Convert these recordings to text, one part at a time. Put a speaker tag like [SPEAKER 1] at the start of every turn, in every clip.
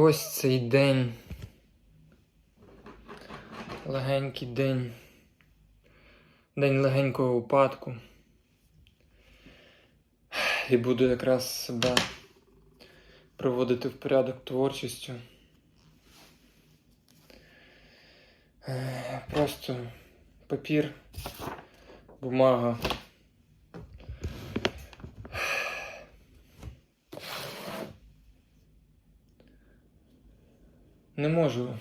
[SPEAKER 1] Ось цей день. Легенький день. День легенького упадку. І буду якраз себе приводити в порядок творчістю. Е, Просто папір, бумага. Не можу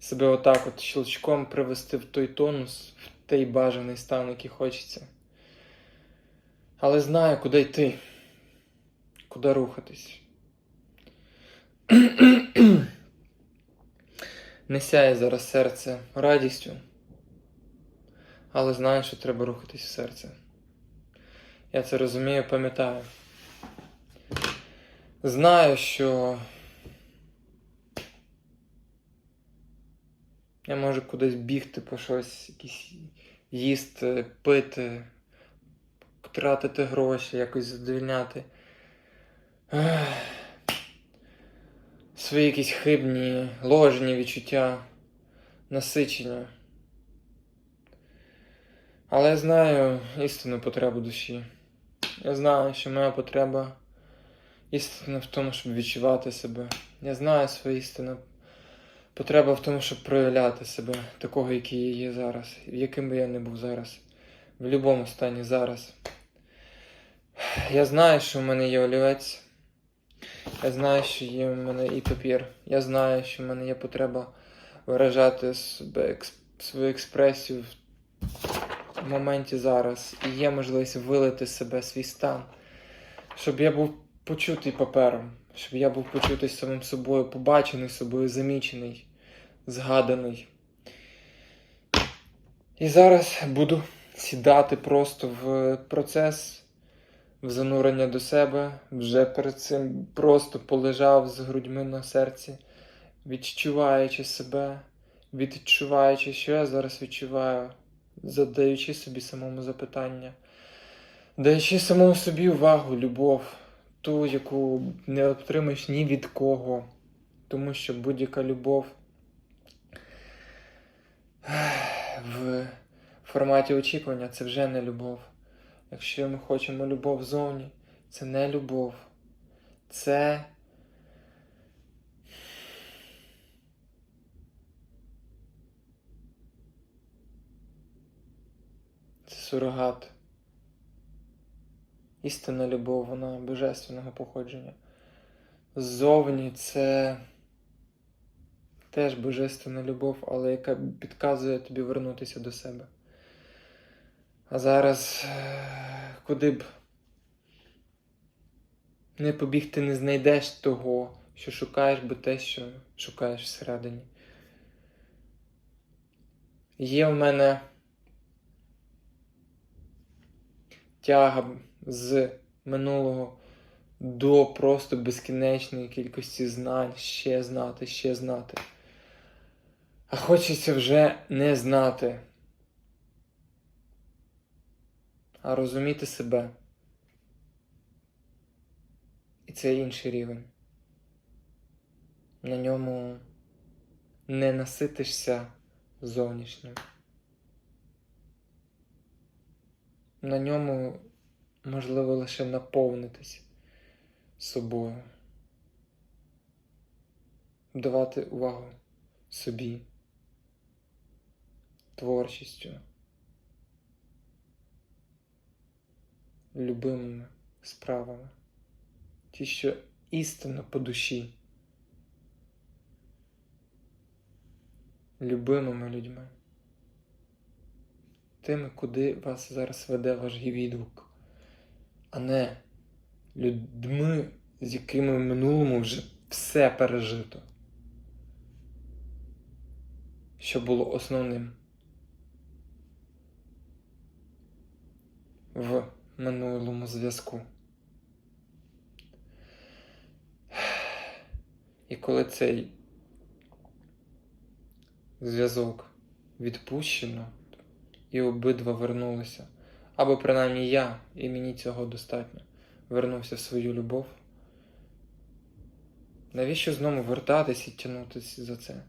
[SPEAKER 1] себе отак от щелчком привести в той тонус, в той бажаний стан, який хочеться. Але знаю, куди йти, куди рухатись. Не сяє зараз серце радістю, але знаю, що треба рухатись в серце. Я це розумію, пам'ятаю. Знаю, що я можу кудись бігти по щось, якісь їсти, пити, тратити гроші, якось задовільняти. Свої якісь хибні, ложні відчуття, насичення. Але я знаю істинну потребу душі. Я знаю, що моя потреба істина в тому, щоб відчувати себе. Я знаю свою істину. Потреба в тому, щоб проявляти себе, такого, який я є зараз, яким би я не був зараз, в будь-якому стані зараз. Я знаю, що в мене є олівець. Я знаю, що є в мене і папір. Я знаю, що в мене є потреба виражати себе, свою експресію в моменті зараз. І є можливість вилити себе свій стан, щоб я був почутий папером, щоб я був почутий самим собою, побачений собою, замічений, згаданий. І зараз буду сідати просто в процес в занурення до себе, вже перед цим просто полежав з грудьми на серці, відчуваючи себе, відчуваючи, що я зараз відчуваю, задаючи собі самому запитання, даючи самому собі увагу, любов, ту, яку не отримаєш ні від кого, тому що будь-яка любов в форматі очікування це вже не любов. Якщо ми хочемо любов зовні, це не любов. Це. Це сурогат. Істинна любов, вона божественного походження. Ззовні це теж божественна любов, але яка підказує тобі вернутися до себе. А зараз е, куди б не побіг, ти не знайдеш того, що шукаєш, бо те, що шукаєш всередині. Є в мене тяга з минулого до просто безкінечної кількості знань, ще знати, ще знати. А хочеться вже не знати. а розуміти себе. І це інший рівень. На ньому не наситишся зовнішнім. На ньому можливо лише наповнитись собою, давати увагу собі, творчістю. любимими справами, ті, що істинно по душі, любимими людьми, тими, куди вас зараз веде ваш відгук, а не людьми, з якими в минулому вже все пережито, що було основним. В минулому зв'язку. І коли цей зв'язок відпущено, і обидва вернулися, або принаймні я, і мені цього достатньо, вернувся в свою любов, Навіщо знову вертатись і тягнутися за це?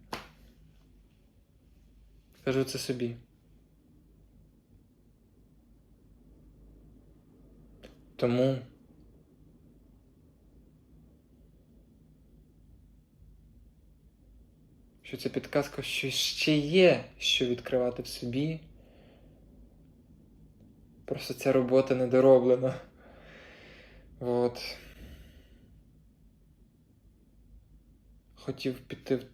[SPEAKER 1] Кажу це собі. Тому що це підказка, що ще є що відкривати в собі. Просто ця робота недороблена. От. Хотів піти в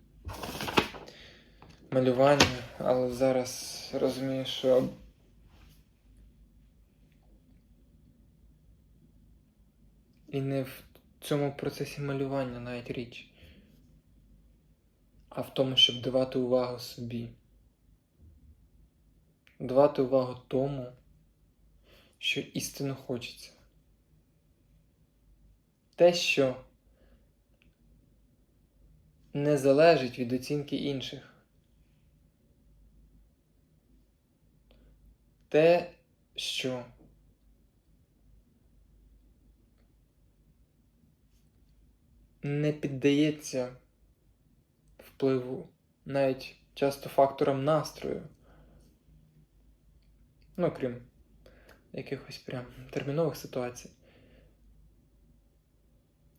[SPEAKER 1] малювання, але зараз розумію, що і не в цьому процесі малювання навіть річ, а в тому, щоб давати увагу собі. Давати увагу тому, що істинно хочеться. Те, що не залежить від оцінки інших. Те, що не піддається впливу навіть часто факторам настрою. Ну, крім якихось прям термінових ситуацій.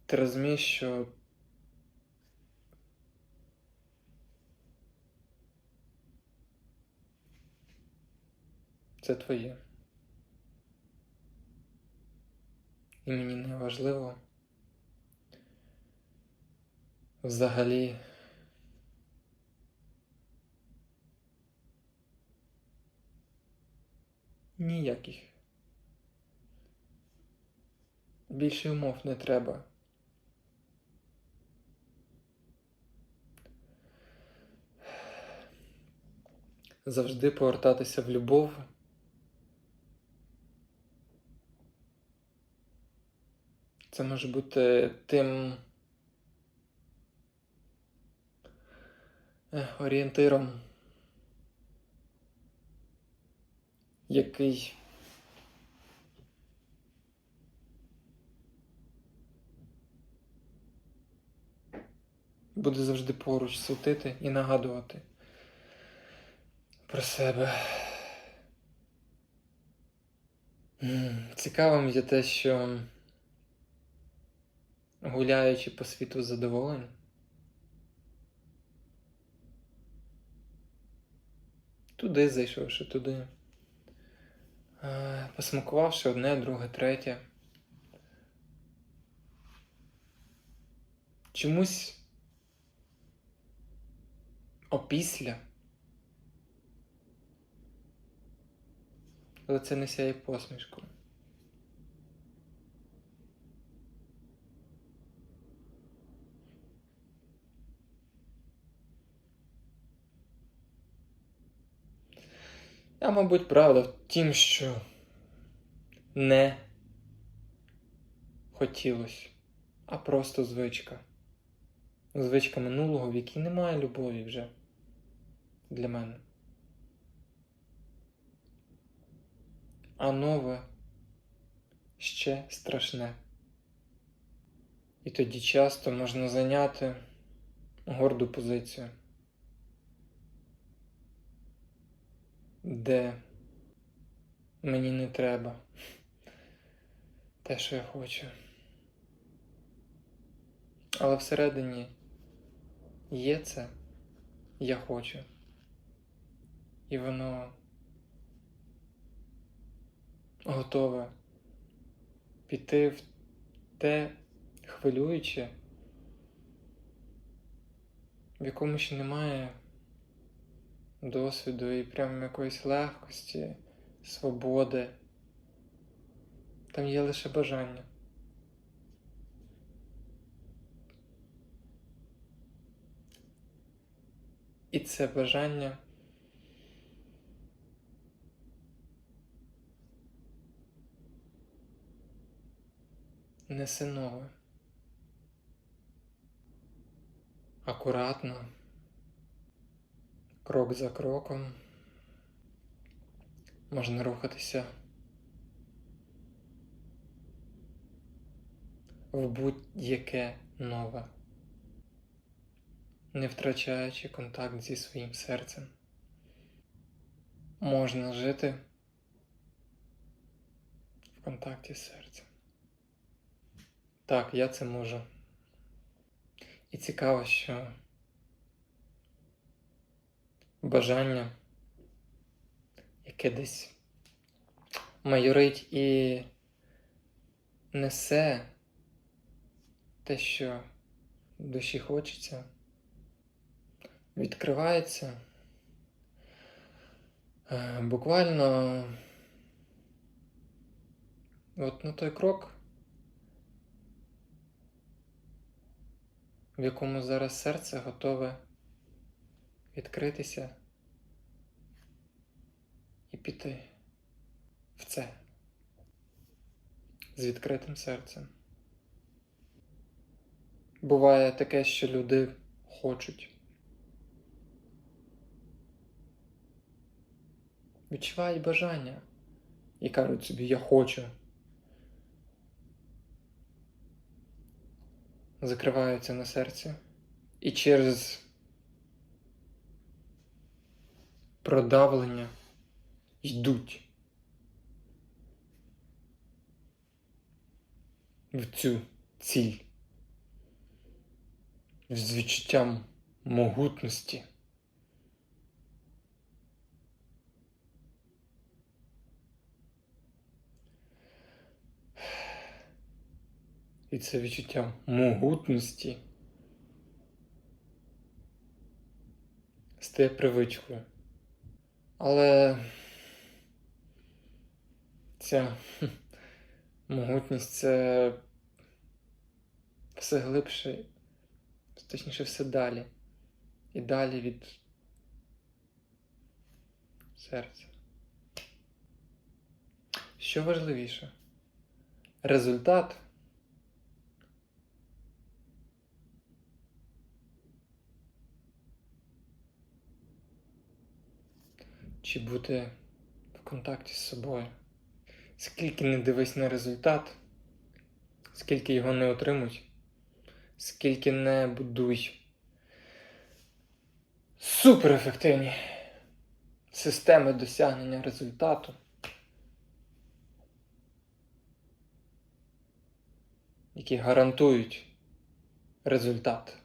[SPEAKER 1] Ти розумієш, що це твоє. І мені не важливо взагалі ніяких. Більше умов не треба. Завжди повертатися в любов. Це може бути тим е, орієнтиром, який буде завжди поруч світити і нагадувати про себе. Цікавим є те, що гуляючи по світу задоволень, туди зайшовши туди, е, посмакувавши одне, друге, третє. Чомусь опісля лице не сяє посмішкою. А, мабуть, правда в тім, що не хотілося, а просто звичка. Звичка минулого, в якій немає любові вже для мене. А нове ще страшне. І тоді часто можна зайняти горду позицію. де мені не треба те, що я хочу. Але всередині є це, я хочу. І воно готове піти в те хвилююче, в якому ще немає досвіду і прям якоїсь легкості, свободи. Там є лише бажання. І це бажання несе нове. Акуратно крок за кроком можна рухатися в будь-яке нове не втрачаючи контакт зі своїм серцем. Можна жити в контакті з серцем. Так, я це можу. І цікаво, що бажання, яке десь майорить і несе те, що душі хочеться, відкривається е, буквально от на той крок, в якому зараз серце готове відкритися і піти в це з відкритим серцем. Буває таке, що люди хочуть. Відчувають бажання і кажуть собі я хочу. Закриваються на серці і через продавлення йдуть в цю ціль з відчуттям могутності. І це відчуття могутності стає привичкою. Але ця могутність це все глибше, точніше, все далі. І далі від серця. Що важливіше? Результат чи бути в контакті з собою. Скільки не дивись на результат, скільки його не отримуй, скільки не будуй суперефективні системи досягнення результату. Які гарантують результат.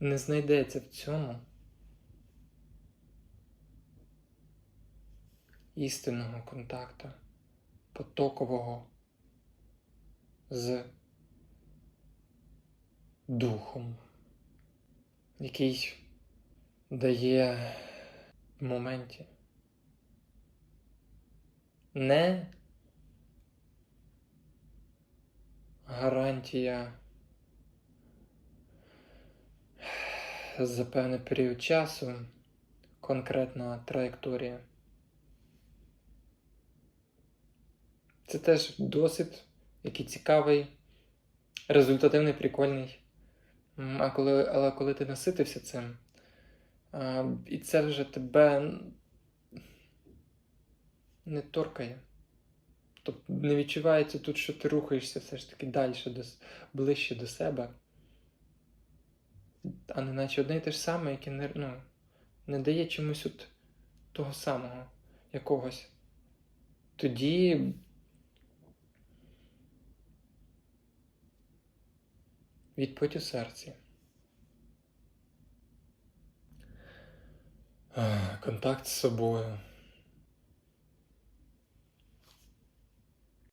[SPEAKER 1] Не знайдеться в цьому істинного контакту, потокового з духом, який дає в моменті не гарантія за певний період часу, конкретна траєкторія. Це теж досвід, який цікавий, результативний, прикольний. А коли, але коли ти наситився цим, і це вже тебе не торкає. Тобто не відчувається тут, що ти рухаєшся все ж таки далі, до, ближче до себе. А не наче одне і те ж саме, яке не, ну, не дає чомусь от того самого якогось. Тоді відповідь у серці. Контакт з собою.